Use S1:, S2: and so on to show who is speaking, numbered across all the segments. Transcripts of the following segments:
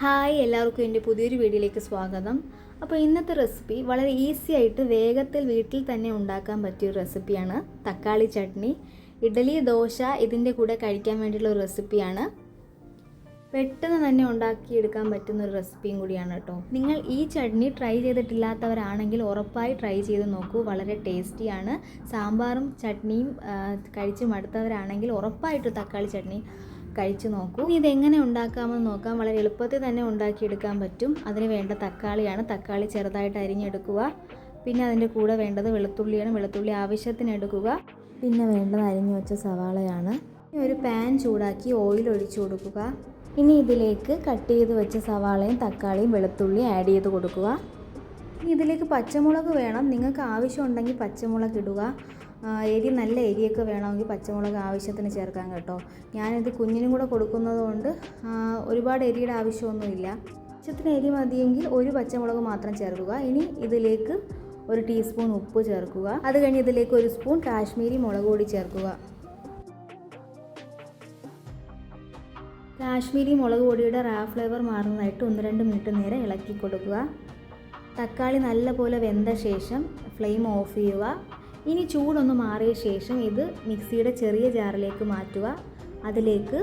S1: Hi എല്ലാവർക്കും എന്റെ പുതിയൊരു വീഡിയോയിലേക്ക് സ്വാഗതം. അപ്പോൾ ഇന്നത്തെ റെസിപ്പി വളരെ ഈസി ആയിട്ട് വേഗത്തിൽ വീട്ടിൽ തന്നെ ഉണ്ടാക്കാൻ പറ്റിയ റെസിപ്പിയാണ് തക്കാളി ചട്നി. ഇഡലി ദോശ ഇതിന്റെ കൂടെ കഴിക്കാൻ വേണ്ടിയുള്ള ഒരു റെസിപ്പിയാണ്. പെട്ടെന്ന് തന്നെ ഉണ്ടാക്കിയെടുക്കാൻ പറ്റുന്ന ഒരു റെസിപ്പിയും കൂടിയാണ് കേട്ടോ. നിങ്ങൾ ഈ ചട്നി ട്രൈ ചെയ്തിട്ടില്ലാത്തവരാണെങ്കിൽ ഉറപ്പായി ട്രൈ ചെയ്ത് നോക്കൂ. വളരെ ടേസ്റ്റിയാണ്. സാമ്പാറും ചട്നിയും കഴിച്ച് മടുത്തവരാണെങ്കിൽ ഉറപ്പായിട്ട് തക്കാളി ചട്നി കഴിച്ചു നോക്കൂ. ഇതെങ്ങനെ ഉണ്ടാക്കാമെന്ന് നോക്കാം. വളരെ എളുപ്പത്തിൽ തന്നെ ഉണ്ടാക്കിയെടുക്കാൻ പറ്റും. അതിന് വേണ്ട തക്കാളിയാണ്. തക്കാളി ചെറുതായിട്ട് അരിഞ്ഞെടുക്കുക. പിന്നെ അതിന്റെ കൂടെ വേണ്ടത് വെളുത്തുള്ളിയാണ്. വെളുത്തുള്ളി ആവശ്യത്തിന് എടുക്കുക. പിന്നെ വേണ്ടത് അരിഞ്ഞു വെച്ച സവാളയാണ്. ഇനി ഒരു പാൻ ചൂടാക്കി ഓയിൽ ഒഴിച്ചു കൊടുക്കുക. ഇനി ഇതിലേക്ക് കട്ട് ചെയ്ത് വെച്ച സവാളയും തക്കാളിയും വെളുത്തുള്ളിയും ആഡ് ചെയ്ത് കൊടുക്കുക. ഇനി ഇതിലേക്ക് പച്ചമുളക് വേണം. നിങ്ങൾക്ക് ആവശ്യമുണ്ടെങ്കിൽ പച്ചമുളക് ഇടുക. എരി നല്ല എരിയൊക്കെ വേണമെങ്കിൽ പച്ചമുളക് ആവശ്യത്തിന് ചേർക്കാൻ കേട്ടോ. ഞാനിത് കുഞ്ഞിനും കൂടെ കൊടുക്കുന്നത് കൊണ്ട് ഒരുപാട് എരിയുടെ ആവശ്യമൊന്നുമില്ല. ആവശ്യത്തിന് എരി മതിയെങ്കിൽ ഒരു പച്ചമുളക് മാത്രം ചേർക്കുക. ഇനി ഇതിലേക്ക് ഒരു ടീസ്പൂൺ ഉപ്പ് ചേർക്കുക. അത് കഴിഞ്ഞ് ഇതിലേക്ക് ഒരു സ്പൂൺ കാശ്മീരി മുളക് പൊടി ചേർക്കുക. കാശ്മീരി മുളക് പൊടിയുടെ റാ ഫ്ലേവർ മാറുന്നതായിട്ട് ഒന്ന് രണ്ട് മിനിറ്റ് നേരം ഇളക്കി കൊടുക്കുക. തക്കാളി നല്ലപോലെ വെന്ത ശേഷം ഫ്ലെയിം ഓഫ് ചെയ്യുക. ഇനി ചൂടൊന്ന് മാറിയ ശേഷം ഇത് മിക്സിയുടെ ചെറിയ ജാറിലേക്ക് മാറ്റുക. അതിലേക്ക്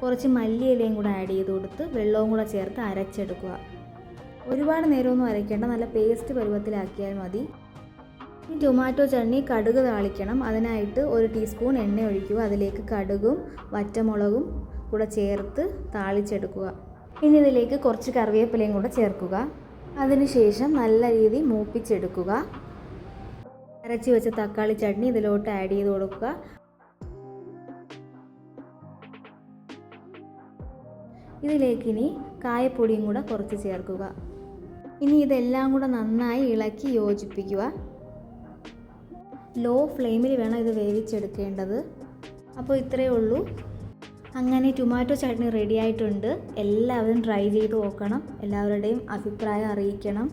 S1: കുറച്ച് മല്ലിയിലയും കൂടെ ആഡ് ചെയ്ത് കൊടുത്ത് വെള്ളവും കൂടെ ചേർത്ത് അരച്ചെടുക്കുക. ഒരുപാട് നേരമൊന്നും അരയ്ക്കേണ്ട നല്ല പേസ്റ്റ് പരുവത്തിലാക്കിയാൽ മതി. ഇനി ടൊമാറ്റോ ചട്നി കടുക് താളിക്കണം. അതിനായിട്ട് ഒരു ടീസ്പൂൺ എണ്ണ ഒഴിക്കുക. അതിലേക്ക് കടുകും വറ്റമുളകും കൂടെ ചേർത്ത് താളിച്ചെടുക്കുക. ഇനി ഇതിലേക്ക് കുറച്ച് കറിവേപ്പിലയും കൂടെ ചേർക്കുക. അതിനുശേഷം നല്ല രീതിയിൽ മൂപ്പിച്ചെടുക്കുക. അരച്ച് വെച്ച തക്കാളി ചട്നി ഇതിലോട്ട് ആഡ് ചെയ്ത് കൊടുക്കുക. ഇതിലേക്ക് ഇനി കായപ്പൊടിയും കൂടെ കുറച്ച് ചേർക്കുക. ഇനി ഇതെല്ലാം കൂടെ നന്നായി ഇളക്കി യോജിപ്പിക്കുക. ലോ ഫ്ലെയിമിൽ വേണം ഇത് വേവിച്ചെടുക്കേണ്ടത്. അപ്പോൾ ഇത്രയേ ഉള്ളൂ. അങ്ങനെ ടൊമാറ്റോ ചട്നി റെഡി ആയിട്ടുണ്ട്. എല്ലാവരും ട്രൈ ചെയ്ത് നോക്കണം. എല്ലാവരുടെയും അഭിപ്രായം അറിയിക്കണം.